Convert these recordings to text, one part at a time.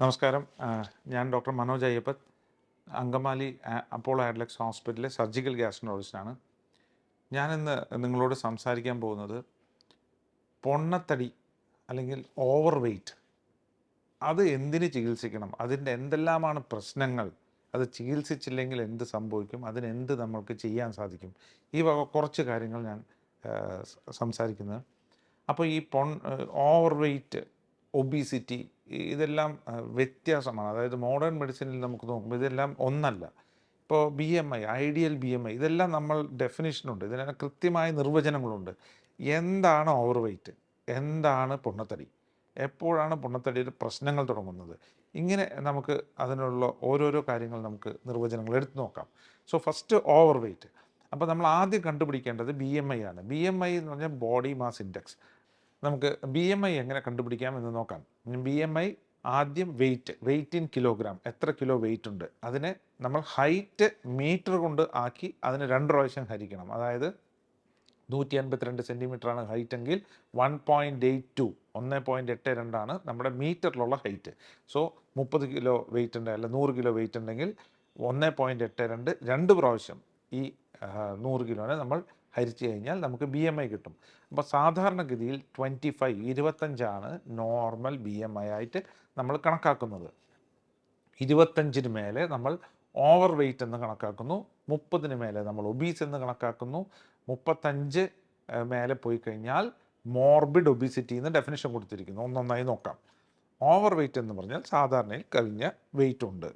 നമസ്കാരം. ഞാൻ doctor Manoj Ayyappath Angamaly Apollo Adlux ഹോസ്പിറ്റലിലെ സർജിക്കൽ ഗ്യാസ്ട്രോളജിസ്റ്റാണ്. ഞാനിന്ന് നിങ്ങളോട് സംസാരിക്കാൻ പോകുന്നത് പൊണ്ണത്തടി അല്ലെങ്കിൽ ഓവർ വെയ്റ്റ് അത് എന്തിന് ചികിത്സിക്കണം? അതിന്റെ എന്തെല്ലാമാണ് പ്രശ്നങ്ങൾ? അത് ചികിത്സിച്ചില്ലെങ്കിൽ എന്ത് സംഭവിക്കും? അതിനെന്ത് നമ്മൾക്ക് ചെയ്യാൻ സാധിക്കും? ഈ വക കുറച്ച് കാര്യങ്ങൾ ഞാൻ സംസാരിക്കുന്നത്. അപ്പോൾ ഈ പൊൺ ഓവർ വെയ്റ്റ് ഒബീസിറ്റി ഇതെല്ലാം വ്യത്യാസമാണ്. അതായത് മോഡേൺ മെഡിസിനിൽ നമുക്ക് നോക്കുമ്പോൾ ഇതെല്ലാം ഒന്നല്ല. ഇപ്പോൾ B M I ideal B M I ഇതെല്ലാം നമ്മൾ ഡെഫിനിഷനുണ്ട്. ഇതിന് കൃത്യമായ നിർവചനങ്ങളുണ്ട്. എന്താണ് ഓവർ വെയ്റ്റ് എന്താണ് പൊണ്ണത്തടി? എപ്പോഴാണ് പൊണ്ണത്തടിയിൽ പ്രശ്നങ്ങൾ തുടങ്ങുന്നത്? ഇങ്ങനെ നമുക്ക് അതിനുള്ള ഓരോരോ കാര്യങ്ങൾ നമുക്ക് നിർവചനങ്ങൾ എടുത്തു നോക്കാം. സോ ഫസ്റ്റ് ഓവർ വെയ്റ്റ് അപ്പോൾ നമ്മൾ ആദ്യം കണ്ടുപിടിക്കേണ്ടത് ബി എം ഐ ആണ്. ബി എം ഐ എന്ന് പറഞ്ഞാൽ ബോഡി മാസ് ഇൻഡെക്സ്. നമുക്ക് ബി എം ഐ എങ്ങനെ കണ്ടുപിടിക്കാം എന്ന് നോക്കാം. ബി എം ഐ ആദ്യം വെയിറ്റ് വെയിറ്റ് ഇൻ കിലോഗ്രാം എത്ര കിലോ വെയിറ്റ് ഉണ്ട്? അതിനെ നമ്മൾ ഹൈറ്റ് മീറ്റർ കൊണ്ട് ആക്കി അതിന് രണ്ട് പ്രാവശ്യം ഹരിക്കണം. അതായത് നൂറ്റി അൻപത്തിരണ്ട് സെന്റിമീറ്റർ ആണ് ഹൈറ്റ് എങ്കിൽ വൺ പോയിന്റ് എയ്റ്റ് ടു ഒന്ന് പോയിന്റ് എട്ട് രണ്ടാണ് നമ്മുടെ മീറ്ററിലുള്ള ഹൈറ്റ് സോ മുപ്പത് കിലോ വെയിറ്റ് ഉണ്ട് അല്ല നൂറ് കിലോ വെയിറ്റ് ഉണ്ടെങ്കിൽ ഒന്ന് പോയിന്റ് എട്ട് രണ്ട് രണ്ട് പ്രാവശ്യം ഈ നൂറ് കിലോനെ നമ്മൾ ഹരിച്ചു കഴിഞ്ഞാൽ നമുക്ക് ബി എം ഐ കിട്ടും. അപ്പോൾ സാധാരണഗതിയിൽ ട്വന്റി ഫൈവ് ഇരുപത്തഞ്ചാണ് നോർമൽ ബി എം ഐ ആയിട്ട് നമ്മൾ കണക്കാക്കുന്നത്. ഇരുപത്തഞ്ചിന് മേലെ നമ്മൾ ഓവർ വെയിറ്റ് എന്ന് കണക്കാക്കുന്നു. മുപ്പതിന് മേലെ നമ്മൾ ഒബീസ് എന്ന് കണക്കാക്കുന്നു. മുപ്പത്തഞ്ച് മേലെ പോയി കഴിഞ്ഞാൽ മോർബിഡ് ഒബീസിറ്റി എന്ന് ഡെഫിനേഷൻ കൊടുത്തിരിക്കുന്നു. ഒന്നൊന്നായി നോക്കാം. ഓവർ വെയിറ്റ് എന്ന് പറഞ്ഞാൽ സാധാരണയിൽ കവിഞ്ഞ വെയിറ്റ് ഉണ്ട്.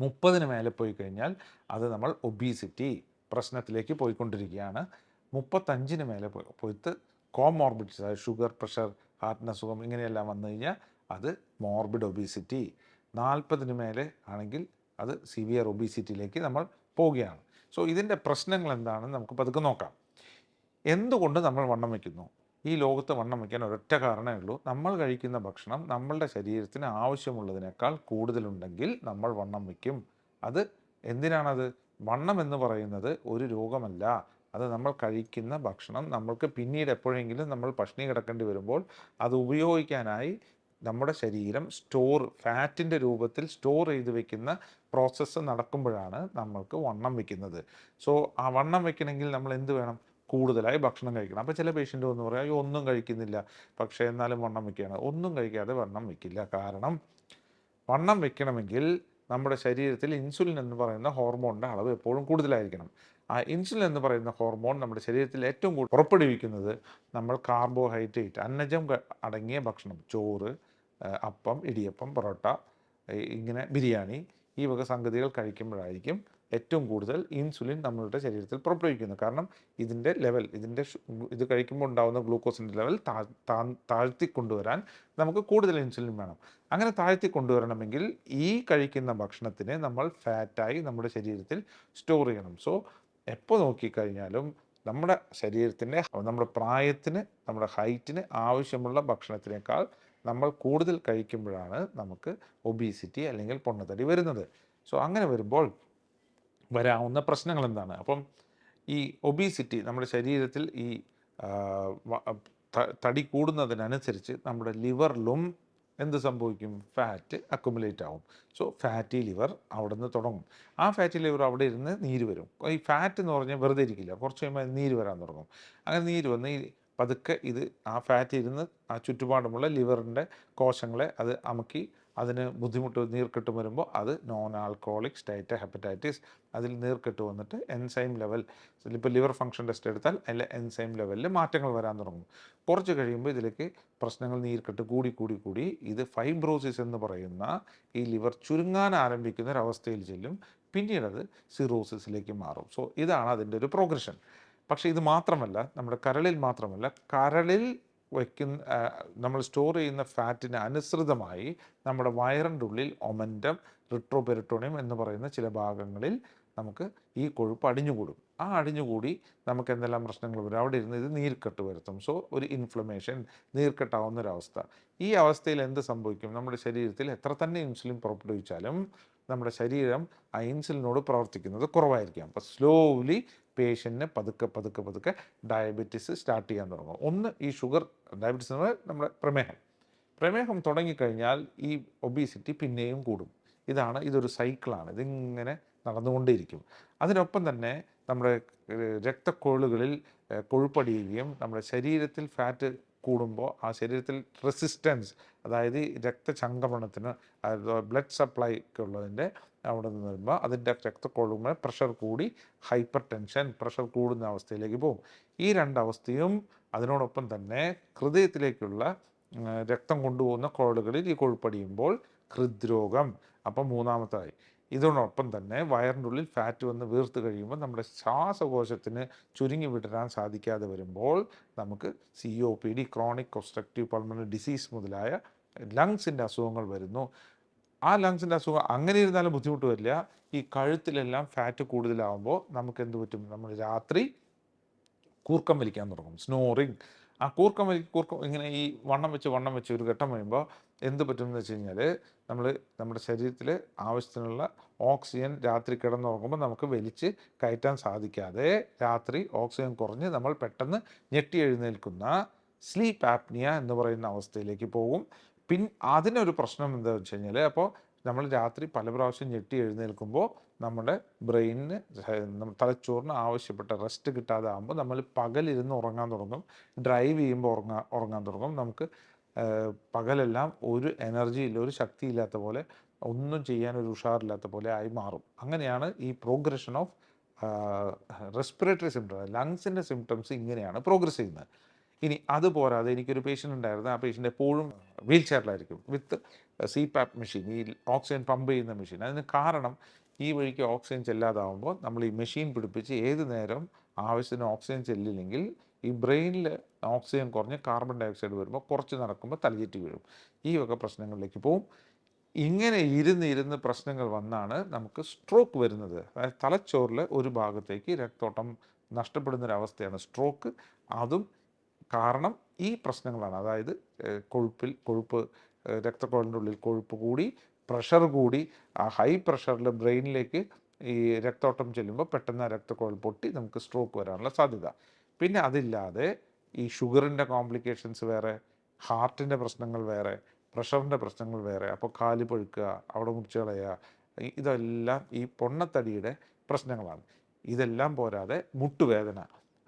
മുപ്പതിന് മേലെ പോയി കഴിഞ്ഞാൽ അത് നമ്മൾ ഒബീസിറ്റി പ്രശ്നത്തിലേക്ക് പോയിക്കൊണ്ടിരിക്കുകയാണ്. മുപ്പത്തഞ്ചിന് മേലെ പോയി പോയിട്ട് കോമോർബിഡിറ്റീസ് അതായത് ഷുഗർ പ്രഷർ ഹാർട്ടിന് അസുഖം ഇങ്ങനെയെല്ലാം വന്നു കഴിഞ്ഞാൽ അത് മോർബിഡ് ഒബീസിറ്റി നാൽപ്പതിന് മേലെ ആണെങ്കിൽ അത് സിവിയർ ഒബീസിറ്റിയിലേക്ക് നമ്മൾ പോവുകയാണ്. സോ ഇതിന്റെ പ്രശ്നങ്ങൾ എന്താണെന്ന് നമുക്ക് പതുക്കെ നോക്കാം. എന്തുകൊണ്ട് നമ്മൾ വണ്ണം വയ്ക്കുന്നു ഈ ലോകത്ത് വണ്ണം വയ്ക്കാൻ ഒരൊറ്റ കാരണമേ ഉള്ളൂ. നമ്മൾ കഴിക്കുന്ന ഭക്ഷണം നമ്മളുടെ ശരീരത്തിന് ആവശ്യമുള്ളതിനേക്കാൾ കൂടുതലുണ്ടെങ്കിൽ നമ്മൾ വണ്ണം വയ്ക്കും അത് എന്തിനാണത്? വണ്ണം എന്ന് പറയുന്നത് ഒരു രോഗമല്ല. അത് നമ്മൾ കഴിക്കുന്ന ഭക്ഷണം നമ്മൾക്ക് പിന്നീട് എപ്പോഴെങ്കിലും നമ്മൾ പട്ടിണി കിടക്കേണ്ടി വരുമ്പോൾ അത് ഉപയോഗിക്കാനായി നമ്മുടെ ശരീരം സ്റ്റോർ ഫാറ്റിന്റെ രൂപത്തിൽ സ്റ്റോർ ചെയ്ത് വെക്കുന്ന പ്രോസസ്സ് നടക്കുമ്പോഴാണ് നമ്മൾക്ക് വണ്ണം വെക്കുന്നത്. സോ ആ വണ്ണം വെക്കണമെങ്കിൽ നമ്മൾ എന്ത് വേണം? കൂടുതലായി ഭക്ഷണം കഴിക്കണം. അപ്പോൾ ചില പേഷ്യന്റ് വന്ന് പറയാം അയ്യോ ഒന്നും കഴിക്കുന്നില്ല. പക്ഷേ എന്നാലും വണ്ണം വെക്കുകയാണ്. ഒന്നും കഴിക്കാതെ വണ്ണം വെക്കില്ല. കാരണം വണ്ണം വെക്കണമെങ്കിൽ നമ്മുടെ ശരീരത്തിൽ ഇൻസുലിൻ എന്ന് പറയുന്ന ഹോർമോണിന്റെ അളവ് എപ്പോഴും കൂടുതലായിരിക്കണം. ആ ഇൻസുലിൻ എന്ന് പറയുന്ന ഹോർമോൺ നമ്മുടെ ശരീരത്തിൽ ഏറ്റവും കൂടുതൽ പുറപ്പെടുവിക്കുന്നത് നമ്മൾ കാർബോഹൈഡ്രേറ്റ് അന്നജം അടങ്ങിയ ഭക്ഷണം ചോറ് അപ്പം ഇടിയപ്പം പൊറോട്ട ഇങ്ങനെ ബിരിയാണി ഈ വക സംഗതികൾ കഴിക്കുമ്പോഴായിരിക്കും ഏറ്റവും കൂടുതൽ ഇൻസുലിൻ നമ്മളുടെ ശരീരത്തിൽ പുറപ്പെടുവിക്കുന്നത്. കാരണം ഇതിന്റെ ലെവൽ ഇതിന്റെ ഇത് കഴിക്കുമ്പോൾ ഉണ്ടാകുന്ന ഗ്ലൂക്കോസിന്റെ ലെവൽ താഴ്ത്തി കൊണ്ടുവരാൻ നമുക്ക് കൂടുതൽ ഇൻസുലിൻ വേണം. അങ്ങനെ താഴ്ത്തി കൊണ്ടുവരണമെങ്കിൽ ഈ കഴിക്കുന്ന ഭക്ഷണത്തിനെ നമ്മൾ ഫാറ്റായി നമ്മുടെ ശരീരത്തിൽ സ്റ്റോർ ചെയ്യണം. സോ എപ്പോൾ നോക്കിക്കഴിഞ്ഞാലും നമ്മുടെ ശരീരത്തിന്റെ നമ്മുടെ പ്രായത്തിന് നമ്മുടെ ഹൈറ്റിന് ആവശ്യമുള്ള ഭക്ഷണത്തിനേക്കാൾ നമ്മൾ കൂടുതൽ കഴിക്കുമ്പോഴാണ് നമുക്ക് ഒബീസിറ്റി അല്ലെങ്കിൽ പൊണ്ണത്തടി വരുന്നത്. സോ അങ്ങനെ വരുമ്പോൾ വരാവുന്ന പ്രശ്നങ്ങൾ എന്താണ്? അപ്പം ഈ ഒബീസിറ്റി നമ്മുടെ ശരീരത്തിൽ ഈ തടി കൂടുന്നതിനനുസരിച്ച് നമ്മുടെ ലിവറിലും എന്ത് സംഭവിക്കും? ഫാറ്റ് അക്കുമുലേറ്റ് ആവും. സോ ഫാറ്റി ലിവർ അവിടെ നിന്ന് തുടങ്ങും. ആ ഫാറ്റി ലിവർ അവിടെ ഇരുന്ന് നീര് വരും. ഈ ഫാറ്റ് എന്ന് പറഞ്ഞാൽ വെറുതെ ഇരിക്കില്ല. കുറച്ച് കഴിയുമ്പോൾ നീര് വരാൻ തുടങ്ങും. അങ്ങനെ നീര് വന്ന് ഈ പതുക്കെ ഇത് ആ ഫാറ്റ് ഇരുന്ന് ആ ചുറ്റുപാടുമുള്ള ലിവറിന്റെ കോശങ്ങളെ അത് അമുക്കി അതിന് ബുദ്ധിമുട്ട് നീർക്കെട്ട് വരുമ്പോൾ അത് നോൺ ആൽക്കോളിക് സ്റ്റേറ്റ് ഹെപ്പറ്റൈറ്റിസ് അതിൽ നീർക്കെട്ട് വന്നിട്ട് എൻസൈം ലെവൽ ഇപ്പോൾ ലിവർ ഫംഗ്ഷൻ ടെസ്റ്റ് എടുത്താൽ അതിൽ എൻസൈം ലെവലിൽ മാറ്റങ്ങൾ വരാൻ തുടങ്ങും. കുറച്ച് കഴിയുമ്പോൾ ഇതിലേക്ക് പ്രശ്നങ്ങൾ നീർക്കെട്ട് കൂടി കൂടി കൂടി ഇത് ഫൈബ്രോസിസ് എന്ന് പറയുന്ന ഈ ലിവർ ചുരുങ്ങാൻ ആരംഭിക്കുന്ന ഒരവസ്ഥയിൽ ചെല്ലും. പിന്നീട് അത് സിറോസിസിലേക്ക് മാറും. സോ ഇതാണ് അതിന്റെ ഒരു പ്രോഗ്രഷൻ പക്ഷേ ഇത് മാത്രമല്ല നമ്മുടെ കരളിൽ മാത്രമല്ല കരളിൽ വയ്ക്കുന്ന നമ്മൾ സ്റ്റോർ ചെയ്യുന്ന ഫാറ്റിന് അനുസൃതമായി നമ്മുടെ വയറിന്റെ ഉള്ളിൽ ഒമന്റം റിട്രോപെരിട്ടോണിയം എന്ന് പറയുന്ന ചില ഭാഗങ്ങളിൽ നമുക്ക് ഈ കൊഴുപ്പ് അടിഞ്ഞുകൂടും. ആ അടിഞ്ഞുകൂടി നമുക്ക് എന്തെല്ലാം പ്രശ്നങ്ങൾ വരും? അവിടെ ഇരുന്ന് ഇത് നീർക്കെട്ട് വരുത്തും. സോ ഒരു ഇൻഫ്ലമേഷൻ നീർക്കെട്ടാവുന്ന ഒരവസ്ഥ ഈ അവസ്ഥയിൽ എന്ത് സംഭവിക്കും? നമ്മുടെ ശരീരത്തിൽ എത്ര തന്നെ ഇൻസുലിൻ പുറപ്പെടുവിച്ചാലും നമ്മുടെ ശരീരം ആ ഇൻസുലിനോട് പ്രവർത്തിക്കുന്നത് കുറവായിരിക്കും. അപ്പോൾ സ്ലോലി പേഷ്യന്റിന് പതുക്കെ പതുക്കെ പതുക്കെ ഡയബറ്റീസ് സ്റ്റാർട്ട് ചെയ്യാൻ തുടങ്ങും. ഒന്ന് ഈ ഷുഗർ ഡയബറ്റീസ് എന്ന് പറഞ്ഞാൽ നമ്മുടെ പ്രമേഹം. പ്രമേഹം തുടങ്ങിക്കഴിഞ്ഞാൽ ഈ ഒബീസിറ്റി പിന്നെയും കൂടും. ഇതാണ് ഇതൊരു സൈക്കിളാണ് ഇതിങ്ങനെ നടന്നുകൊണ്ടേയിരിക്കും. അതിനൊപ്പം തന്നെ നമ്മുടെ രക്തക്കൊഴലുകളിൽ കൊഴുപ്പടിയുകയും നമ്മുടെ ശരീരത്തിൽ ഫാറ്റ് കൂടുമ്പോൾ ആ ശരീരത്തിൽ റെസിസ്റ്റൻസ് അതായത് രക്തചംക്രമണത്തിന് ബ്ലഡ് സപ്ലൈക്ക് ഉള്ളതിന്റെ അവിടെ നിന്ന് വരുമ്പോൾ അതിന്റെ രക്തക്കൊഴുമ്പ് പ്രഷർ കൂടി ഹൈപ്പർ ടെൻഷൻ പ്രഷർ കൂടുന്ന അവസ്ഥയിലേക്ക് പോകും. ഈ രണ്ടവസ്ഥയും അതിനോടൊപ്പം തന്നെ ഹൃദയത്തിലേക്കുള്ള രക്തം കൊണ്ടുപോകുന്ന കോളുകളിൽ ഈ കൊഴുപ്പടിയുമ്പോൾ ഹൃദ്രോഗം. അപ്പം മൂന്നാമത്തായി ഇതിനോടൊപ്പം തന്നെ വയറിന്റെ ഉള്ളിൽ ഫാറ്റ് വന്ന് വീർത്ത് കഴിയുമ്പോൾ നമ്മുടെ ശ്വാസകോശത്തിന് ചുരുങ്ങി വിടരാൻ സാധിക്കാതെ വരുമ്പോൾ നമുക്ക് C O P D chronic obstructive pulmonary disease മുതലായ ലങ്സിന്റെ അസുഖങ്ങൾ വരുന്നു. ആ ലങ്സിന്റെ അസുഖം അങ്ങനെ ഇരുന്നാലും ബുദ്ധിമുട്ട് വരില്ല. ഈ കഴുത്തിലെല്ലാം ഫാറ്റ് കൂടുതലാവുമ്പോൾ നമുക്ക് എന്ത് പറ്റും? നമ്മൾ രാത്രി കൂർക്കം വലിക്കാൻ തുടങ്ങും. സ്നോറിങ് ആ കൂർക്കം കൂർക്കം ഇങ്ങനെ ഈ വണ്ണം വെച്ച് വണ്ണം വെച്ച് ഒരു ഘട്ടം വരുമ്പോൾ എന്ത് പറ്റും എന്ന് വെച്ച് കഴിഞ്ഞാൽ നമ്മൾ നമ്മുടെ ശരീരത്തിൽ ആവശ്യത്തിനുള്ള ഓക്സിജൻ രാത്രി കിടന്നുറങ്ങുമ്പോൾ നമുക്ക് വലിച്ച് കയറ്റാൻ സാധിക്കാതെ രാത്രി ഓക്സിജൻ കുറഞ്ഞ് നമ്മൾ പെട്ടെന്ന് ഞെട്ടി എഴുന്നേൽക്കുന്ന സ്ലീപ്പ് ആപ്നിയ എന്ന് പറയുന്ന അവസ്ഥയിലേക്ക് പോകും. പിൻ അതിനൊരു പ്രശ്നം എന്താ വെച്ച് കഴിഞ്ഞാൽ അപ്പോൾ നമ്മൾ രാത്രി പല പ്രാവശ്യം ഞെട്ടി എഴുന്നേൽക്കുമ്പോൾ നമ്മുടെ ബ്രെയിനിന് തലച്ചോറിന് ആവശ്യപ്പെട്ട റെസ്റ്റ് കിട്ടാതെ ആകുമ്പോൾ നമ്മൾ പകലിരുന്ന് ഉറങ്ങാൻ തുടങ്ങും. ഡ്രൈവ് ചെയ്യുമ്പോൾ ഉറങ്ങാൻ ഉറങ്ങാൻ തുടങ്ങും. നമുക്ക് പകലെല്ലാം ഒരു എനർജി ഇല്ല ഒരു ശക്തി ഇല്ലാത്ത പോലെ ഒന്നും ചെയ്യാൻ ഒരു ഉഷാറില്ലാത്ത പോലെ ആയി മാറും. അങ്ങനെയാണ് ഈ പ്രോഗ്രഷൻ ഓഫ് റെസ്പിറേറ്ററി സിംറ്റംസ് ലങ്സിന്റെ സിംറ്റംസ് ഇങ്ങനെയാണ് പ്രോഗ്രസ് ചെയ്യുന്നത്. ഇനി അത് പോരാതെ എനിക്കൊരു പേഷ്യന്റ് ഉണ്ടായിരുന്നു. ആ പേഷ്യന്റ് എപ്പോഴും വീൽ ചെയറിലായിരിക്കും വിത്ത് സി പാപ്പ് മെഷീൻ ഈ ഓക്സിജൻ പമ്പ് ചെയ്യുന്ന മെഷീൻ അതിന് കാരണം ഈ വഴിക്ക് ഓക്സിജൻ ചെല്ലാതാവുമ്പോൾ നമ്മൾ ഈ മെഷീൻ പിടിപ്പിച്ച് ഏത് നേരം ആവശ്യത്തിന് ഓക്സിജൻ ചെല്ലില്ലെങ്കിൽ ഈ ബ്രെയിനിൽ ഓക്സിജൻ കുറഞ്ഞ് കാർബൺ ഡൈ ഓക്സൈഡ് വരുമ്പോൾ കുറച്ച് നടക്കുമ്പോൾ തലചുറ്റി വീഴും. ഈ വക പ്രശ്നങ്ങളിലേക്ക് പോവും. ഇങ്ങനെ ഇരുന്ന് ഇരുന്ന് പ്രശ്നങ്ങൾ വന്നാണ് നമുക്ക് സ്ട്രോക്ക് വരുന്നത്. അതായത് തലച്ചോറിലെ ഒരു ഭാഗത്തേക്ക് രക്തോട്ടം നഷ്ടപ്പെടുന്നൊരവസ്ഥയാണ് സ്ട്രോക്ക് അതും കാരണം ഈ പ്രശ്നങ്ങളാണ്. അതായത് കൊഴുപ്പിൽ കൊഴുപ്പ് രക്തക്കുഴലിന്റെ ഉള്ളിൽ കൊഴുപ്പ് കൂടി പ്രഷർ കൂടി ആ ഹൈ പ്രഷറിൽ ബ്രെയിനിലേക്ക് ഈ രക്തോട്ടം ചെല്ലുമ്പോൾ പെട്ടെന്ന് ആ രക്തക്കുഴൽ പൊട്ടി നമുക്ക് സ്ട്രോക്ക് വരാനുള്ള സാധ്യത. പിന്നെ അതില്ലാതെ ഈ ഷുഗറിന്റെ കോംപ്ലിക്കേഷൻസ് വേറെ ഹാർട്ടിന്റെ പ്രശ്നങ്ങൾ വേറെ പ്രഷറിന്റെ പ്രശ്നങ്ങൾ വേറെ അപ്പോൾ കാൽ പഴുക്കുക അവിടെ മുറിച്ച് കളയുക ഇതെല്ലാം ഈ പൊണ്ണത്തടിയുടെ പ്രശ്നങ്ങളാണ്. ഇതെല്ലാം പോരാതെ മുട്ടുവേദന.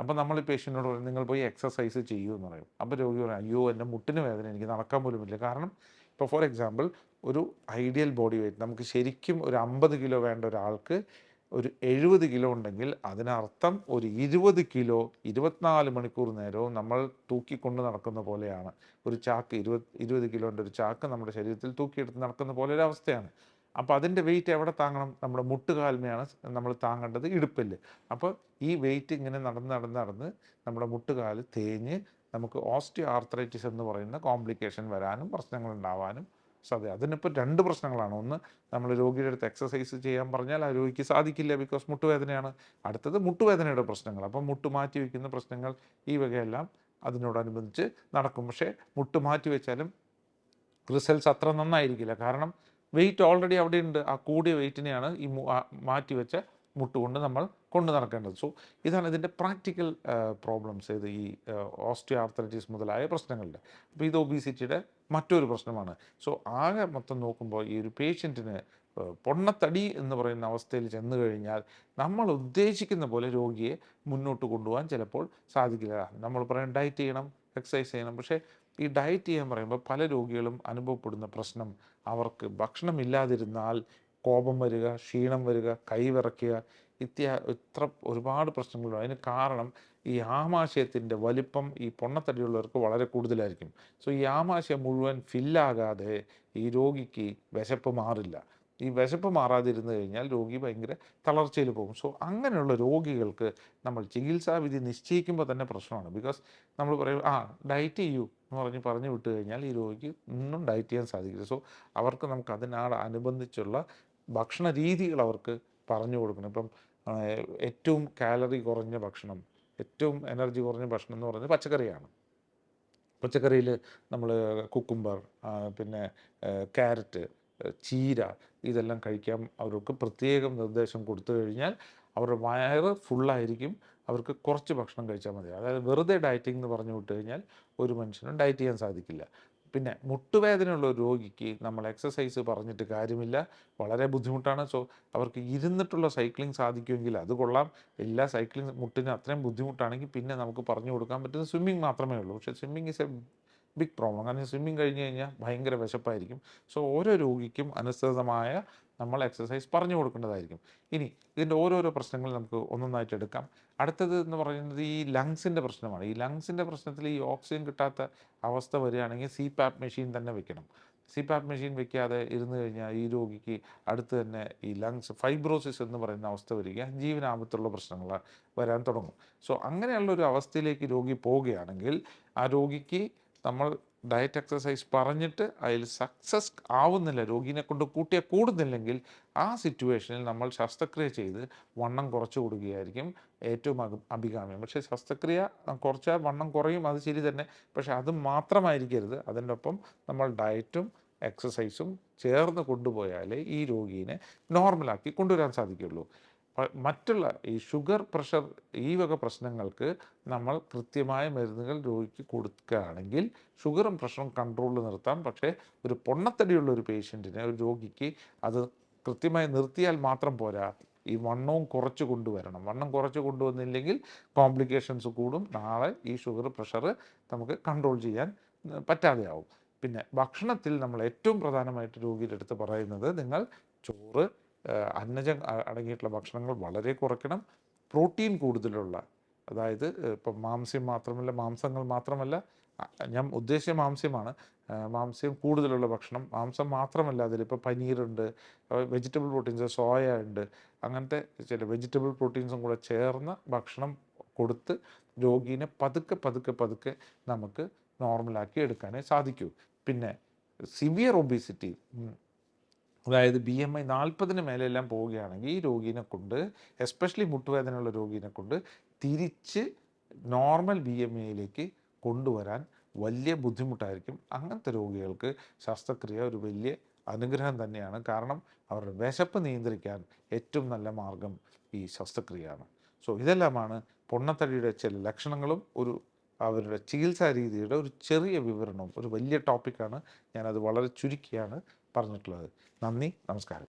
അപ്പോൾ നമ്മൾ പേഷ്യന്റിനോട് പറയും നിങ്ങൾ പോയി എക്സസൈസ് ചെയ്യൂ എന്ന് പറയും. അപ്പോൾ രോഗി പറയും അയ്യോ എന്റെ മുട്ടിന് വേദന എനിക്ക് നടക്കാൻ പോലും ഇല്ല കാരണം ഇപ്പോൾ ഫോർ എക്സാമ്പിൾ ഒരു ഐഡിയൽ ബോഡി വെയിറ്റ് നമുക്ക് ശരിക്കും ഒരു അമ്പത് കിലോ വേണ്ട ഒരാൾക്ക് ഒരു എഴുപത് കിലോ ഉണ്ടെങ്കിൽ അതിനർത്ഥം ഒരു ഇരുപത് കിലോ ഇരുപത്തിനാല് മണിക്കൂർ നേരവും നമ്മൾ തൂക്കിക്കൊണ്ട് നടക്കുന്ന പോലെയാണ്. ഒരു ചാക്ക് ഇരുപത് ഇരുപത് കിലോന്റെ ഒരു ചാക്ക് നമ്മുടെ ശരീരത്തിൽ തൂക്കിയെടുത്ത് നടക്കുന്ന പോലെ ഒരു അവസ്ഥയാണ്. അപ്പോൾ അതിന്റെ വെയിറ്റ് എവിടെ താങ്ങണം? നമ്മുടെ മുട്ടുകാലിനെയാണ് നമ്മൾ താങ്ങേണ്ടത് ഇടുപ്പിൽ അപ്പോൾ ഈ വെയിറ്റ് ഇങ്ങനെ നടന്ന് നടന്ന് നടന്ന് നമ്മുടെ മുട്ടുകാൽ തേഞ്ഞ് നമുക്ക് ഓസ്റ്റിയോ ആർത്രൈറ്റിസ് എന്ന് പറയുന്ന കോംപ്ലിക്കേഷൻ വരാനും പ്രശ്നങ്ങൾ ഉണ്ടാവാനും സാധ്യത. അതിനിപ്പോൾ രണ്ട് പ്രശ്നങ്ങളാണ്. ഒന്ന് നമ്മൾ രോഗിയുടെ അടുത്ത് എക്സസൈസ് ചെയ്യാൻ പറഞ്ഞാൽ ആ രോഗിക്ക് സാധിക്കില്ല ബിക്കോസ് മുട്ടുവേദനയാണ്. അടുത്തത് മുട്ടുവേദനയുടെ പ്രശ്നങ്ങൾ. അപ്പം മുട്ട് മാറ്റി വയ്ക്കുന്ന പ്രശ്നങ്ങൾ ഈ വകയെല്ലാം അതിനോടനുബന്ധിച്ച് നടക്കും. പക്ഷേ മുട്ട് മാറ്റി വെച്ചാലും റിസൾട്ട്സ് അത്ര നന്നായിരിക്കില്ല. കാരണം വെയിറ്റ് ഓൾറെഡി അവിടെ ഉണ്ട്. ആ കൂടിയ വെയിറ്റിനെയാണ് ഈ മാറ്റി വെച്ച മുട്ടുകൊണ്ട് നമ്മൾ കൊണ്ടു നടക്കേണ്ടത്. സോ ഇതാണ് ഇതിന്റെ പ്രാക്ടിക്കൽ പ്രോബ്ലംസ് ഇത് ഈ ഓസ്റ്റിയോ ആർത്തലൈറ്റിസ് മുതലായ പ്രശ്നങ്ങളുടെ. അപ്പോൾ ഇത് ഒബീസിറ്റിയുടെ മറ്റൊരു പ്രശ്നമാണ്. സോ ആകെ മൊത്തം നോക്കുമ്പോൾ ഈ ഒരു പേഷ്യന്റിന് പൊണ്ണത്തടി എന്ന് പറയുന്ന അവസ്ഥയിൽ ചെന്നു കഴിഞ്ഞാൽ നമ്മൾ ഉദ്ദേശിക്കുന്ന പോലെ രോഗിയെ മുന്നോട്ട് കൊണ്ടുപോകാൻ ചിലപ്പോൾ സാധിക്കില്ല. നമ്മൾ പറയും ഡയറ്റ് ചെയ്യണം എക്സസൈസ് ചെയ്യണം. പക്ഷേ ഈ ഡയറ്റ് ചെയ്യാൻ പറയുമ്പോൾ പല രോഗികളും അനുഭവപ്പെടുന്ന പ്രശ്നം അവർക്ക് ഭക്ഷണമില്ലാതിരുന്നാൽ കോപം വരിക ക്ഷീണം വരിക കൈവിറയ്ക്കുക ഇത്യാ ഇത്ര ഒരുപാട് പ്രശ്നങ്ങളുണ്ട്. അതിന് കാരണം ഈ ആമാശയത്തിന്റെ വലിപ്പം ഈ പൊണ്ണത്തടിയുള്ളവർക്ക് വളരെ കൂടുതലായിരിക്കും. സോ ഈ ആമാശയം മുഴുവൻ ഫില്ലാകാതെ ഈ രോഗിക്ക് വിശപ്പ് മാറില്ല. ഈ വിശപ്പ് മാറാതിരുന്നു കഴിഞ്ഞാൽ രോഗി ഭയങ്കര തളർച്ചയിൽ പോകും. സോ അങ്ങനെയുള്ള രോഗികൾക്ക് നമ്മൾ ചികിത്സാവിധി നിശ്ചയിക്കുമ്പോൾ തന്നെ പ്രശ്നമാണ്. ബിക്കോസ് നമ്മൾ പറയും ആ ഡയറ്റ് ചെയ്യൂ എന്ന് പറഞ്ഞ് പറഞ്ഞു വിട്ട് കഴിഞ്ഞാൽ ഈ രോഗിക്ക് ഒന്നും ഡയറ്റ് ചെയ്യാൻ സാധിക്കില്ല. സോ അവർക്ക് നമുക്ക് അതിനോട് അനുബന്ധിച്ചുള്ള ഭക്ഷണ രീതികൾ അവർക്ക് പറഞ്ഞു കൊടുക്കണം. ഇപ്പം ഏറ്റവും കാലറി കുറഞ്ഞ ഭക്ഷണം ഏറ്റവും എനർജി കുറഞ്ഞ ഭക്ഷണം എന്ന് പറയുന്നത് പച്ചക്കറിയാണ്. പച്ചക്കറിയിൽ നമ്മൾ കുക്കുംബർ പിന്നെ ക്യാരറ്റ് ചീര ഇതെല്ലാം കഴിക്കാൻ അവർക്ക് പ്രത്യേകം നിർദ്ദേശം കൊടുത്തു കഴിഞ്ഞാൽ അവരുടെ വയറ് ഫുള്ളായിരിക്കും. അവർക്ക് കുറച്ച് ഭക്ഷണം കഴിച്ചാൽ മതി. അതായത് വെറുതെ ഡയറ്റിംഗ് എന്ന് പറഞ്ഞു വിട്ട് കഴിഞ്ഞാൽ ഒരു മനുഷ്യനും ഡയറ്റ് ചെയ്യാൻ സാധിക്കില്ല. പിന്നെ മുട്ടുവേദനയുള്ള ഒരു രോഗിക്ക് നമ്മൾ എക്സസൈസ് പറഞ്ഞിട്ട് കാര്യമില്ല. വളരെ ബുദ്ധിമുട്ടാണ്. സോ അവർക്ക് ഇരുന്നിട്ടുള്ള സൈക്ലിംഗ് സാധിക്കുമെങ്കിൽ അത് കൊള്ളാം. എല്ലാ സൈക്ലിംഗ് മുട്ടിന് അത്രയും ബുദ്ധിമുട്ടാണെങ്കിൽ പിന്നെ നമുക്ക് പറഞ്ഞു കൊടുക്കാൻ പറ്റുന്ന സ്വിമ്മിങ് മാത്രമേ ഉള്ളൂ. പക്ഷേ swimming is a big problem കാരണം സ്വിമ്മിങ് കഴിഞ്ഞ് കഴിഞ്ഞാൽ ഭയങ്കര വിശപ്പായിരിക്കും. സോ ഓരോ രോഗിക്കും അനുസൃതമായ നമ്മൾ എക്സസൈസ് പറഞ്ഞു കൊടുക്കേണ്ടതായിരിക്കും. ഇനി ഇതിന്റെ ഓരോരോ പ്രശ്നങ്ങൾ നമുക്ക് ഒന്നൊന്നായിട്ട് എടുക്കാം. അടുത്തത് എന്ന് പറയുന്നത് ഈ ലങ്സിന്റെ പ്രശ്നമാണ്. ഈ ലങ്സിന്റെ പ്രശ്നത്തിൽ ഈ ഓക്സിജൻ കിട്ടാത്ത അവസ്ഥ വരികയാണെങ്കിൽ സി പാപ്പ് മെഷീൻ തന്നെ വെക്കണം. സി പാപ്പ് മെഷീൻ വെക്കാതെ ഇരുന്ന് കഴിഞ്ഞാൽ ഈ രോഗിക്ക് അടുത്ത് തന്നെ ഈ ലങ്സ് ഫൈബ്രോസിസ് എന്ന് പറയുന്ന അവസ്ഥ വരിക ജീവനാപത്തുള്ള പ്രശ്നങ്ങൾ വരാൻ തുടങ്ങും. സോ അങ്ങനെയുള്ള ഒരു അവസ്ഥയിലേക്ക് രോഗി പോവുകയാണെങ്കിൽ ആ രോഗിക്ക് നമ്മൾ ഡയറ്റ് എക്സസൈസ് പറഞ്ഞിട്ട് അതിൽ സക്സസ് ആവുന്നില്ല രോഗീനെ കൊണ്ട് കൂട്ടിയാൽ കൂടുന്നില്ലെങ്കിൽ ആ സിറ്റുവേഷനിൽ നമ്മൾ ശസ്ത്രക്രിയ ചെയ്ത് വണ്ണം കുറച്ചു കൊടുക്കുകയായിരിക്കും ഏറ്റവും അഭി- അഭികാമ്യം. പക്ഷേ ശസ്ത്രക്രിയ കുറച്ചാൽ വണ്ണം കുറയും അത് ശരി തന്നെ. പക്ഷേ അത് മാത്രമായിരിക്കരുത്. അതിന്റെ ഒപ്പം നമ്മൾ ഡയറ്റും എക്സസൈസും ചേർന്ന് കൊണ്ടുപോയാലേ ഈ രോഗീനെ നോർമലാക്കി കൊണ്ടുവരാൻ സാധിക്കുള്ളൂ മറ്റുള്ള ഈ ഷുഗർ പ്രഷർ ഈ വക പ്രശ്നങ്ങൾക്ക് നമ്മൾ കൃത്യമായ മരുന്നുകൾ രോഗിക്ക് കൊടുക്കുകയാണെങ്കിൽ ഷുഗറും പ്രഷറും കൺട്രോളിൽ നിർത്താം. പക്ഷേ ഒരു പൊണ്ണത്തടിയുള്ള ഒരു പേഷ്യന്റിന് ഒരു രോഗിക്ക് അത് കൃത്യമായി നിർത്തിയാൽ മാത്രം പോരാ. ഈ വണ്ണവും കുറച്ച് കൊണ്ടുവരണം. വണ്ണം കുറച്ച് കൊണ്ടുവന്നില്ലെങ്കിൽ കോംപ്ലിക്കേഷൻസ് കൂടും. നാളെ ഈ ഷുഗർ പ്രഷർ നമുക്ക് കൺട്രോൾ ചെയ്യാൻ പറ്റാതെയാവും. പിന്നെ ഭക്ഷണത്തിൽ നമ്മൾ ഏറ്റവും പ്രധാനമായിട്ട് രോഗിയുടെ അടുത്ത് പറയുന്നത് നിങ്ങൾ ചോറ് അന്നജം അടങ്ങിയിട്ടുള്ള ഭക്ഷണങ്ങൾ വളരെ കുറയ്ക്കണം. പ്രോട്ടീൻ കൂടുതലുള്ള അതായത് ഇപ്പം മാംസ്യം മാത്രമല്ല മാംസങ്ങൾ മാത്രമല്ല ഞാൻ ഉദ്ദേശിച്ച മാംസ്യമാണ്. മാംസ്യം കൂടുതലുള്ള ഭക്ഷണം മാംസം മാത്രമല്ല അതിലിപ്പോൾ പനീറുണ്ട് വെജിറ്റബിൾ പ്രോട്ടീൻസ് സോയ ഉണ്ട് അങ്ങനത്തെ ചില വെജിറ്റബിൾ പ്രോട്ടീൻസും കൂടെ ചേർന്ന ഭക്ഷണം കൊടുത്ത് രോഗീനെ പതുക്കെ പതുക്കെ പതുക്കെ നമുക്ക് നോർമലാക്കി എടുക്കാനേ സാധിക്കൂ. പിന്നെ സിവിയർ ഒബീസിറ്റി അതായത് ബി എം ഐ നാൽപ്പതിന് മേലെല്ലാം പോവുകയാണെങ്കിൽ ഈ രോഗീനെ കൊണ്ട് എസ്പെഷ്യലി മുട്ടുവേദനയുള്ള രോഗീനെ കൊണ്ട് തിരിച്ച് നോർമൽ ബി എം ഐയിലേക്ക് കൊണ്ടുവരാൻ വലിയ ബുദ്ധിമുട്ടായിരിക്കും. അങ്ങനത്തെ രോഗികൾക്ക് ശസ്ത്രക്രിയ ഒരു വലിയ അനുഗ്രഹം തന്നെയാണ്. കാരണം അവരുടെ വിശപ്പ് നിയന്ത്രിക്കാൻ ഏറ്റവും നല്ല മാർഗം ഈ ശസ്ത്രക്രിയയാണ്. സോ ഇതെല്ലാമാണ് പൊണ്ണത്തടിയുടെ ചില ലക്ഷണങ്ങളും ഒരു അവരുടെ ചികിത്സാ രീതിയുടെ ഒരു ചെറിയ വിവരണവും. ഒരു വലിയ ടോപ്പിക്കാണ് ഞാനത് വളരെ ചുരുക്കിയാണ് പറഞ്ഞിട്ടുള്ളത്. നന്ദി നമസ്കാരം.